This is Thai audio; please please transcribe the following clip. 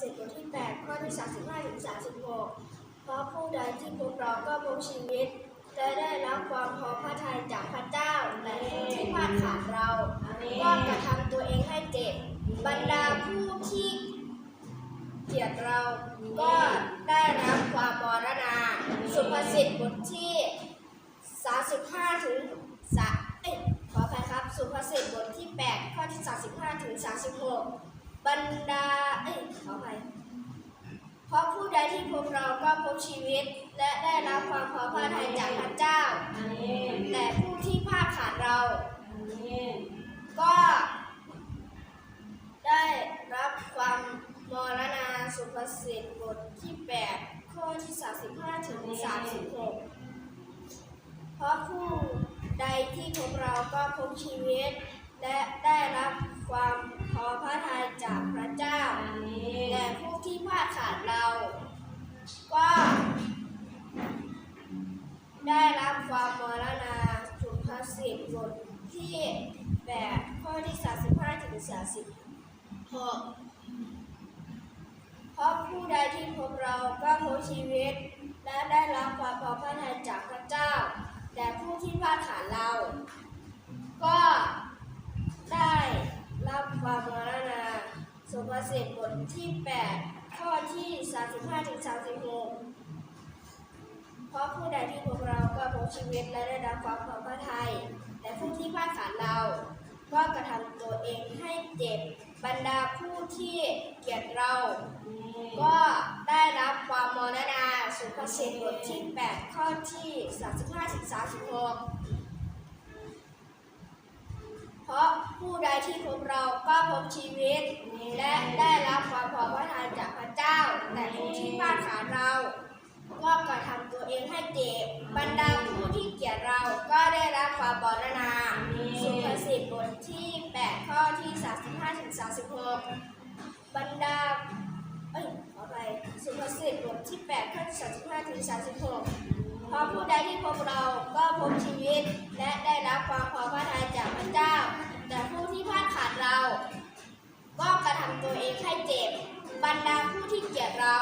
ษิตบทที่ 8 ข้อที่ 35ถึง36 เพราะผู้ใดที่พบเราก็พบชีวิต และได้รับความพอพระทัยจากพระเจ้าแต่ผู้ที่พลาดขาดเราก็กระทำตัวเองให้เจ็บ บรรดาผู้ที่เกลียดเราก็ได้รับความมรณา สุภาษิตบทที่ 35 ถึงสาเอ้ยขออภัยครับ สุภาษิตบทที่ 8 ข้อที่ 35 ถึง 36 บรรดา เอ้ยขออภัย เพราะผู้ใด ที่พบเราก็พบชีวิต และได้รับความพอพระทัยจากพระเจ้า แต่ผู้ที่พลาดขาดเรา ก็ ได้รับความมรณาสุภาษิตบทที่ 8 ข้อที่ 35 ถึง 36 เพราะผู้ใดที่พบเราก็พบชีวิต และได้รับความพอพระทัยจากพระเจ้า ความมรณาสุภาษิตบทที่8ข้อที่35ถึง36เพราะผู้ใดที่พบเราก็พบชีวิต และได้รับความพอพระทัยจากพระเจ้า แต่ผู้ที่พลาดขาดเรา ก็ได้รับความมรณาสุภาษิตบทที่8ข้อที่35ถึง36เพราะผู้ใดที่พบเรา ชีวิตและได้รับความพอพระทัยแต่ผู้ที่พาดขาเราก็กระทำตัวเองให้เจ็บบรรดาผู้ที่เกลียดเรา ก็ได้รับความมรณาสุภาษิตบทที่ 8 ข้อที่ 35ถึง36 เพราะผู้ใดที่พบเราก็พบชีวิต และได้รับความพอพระทัยจากพระเจ้า แต่ผู้ที่พาดขาเรา รับความบรณาสุภาษิตบทที่ 8 ข้อที่ 35ถึง36 บรรดา เอ้ยขอไปสุภาษิตบทที่ 8 ข้อที่ 35ถึง36 เพราะผู้ใดที่พบเราก็พบชีวิต และได้รับความพอพระทัยจากพระเจ้า แต่ผู้ที่พลาดขาดเรา ก็กระทำตัวเองให้เจ็บ บรรดาผู้ที่เกลียดเรา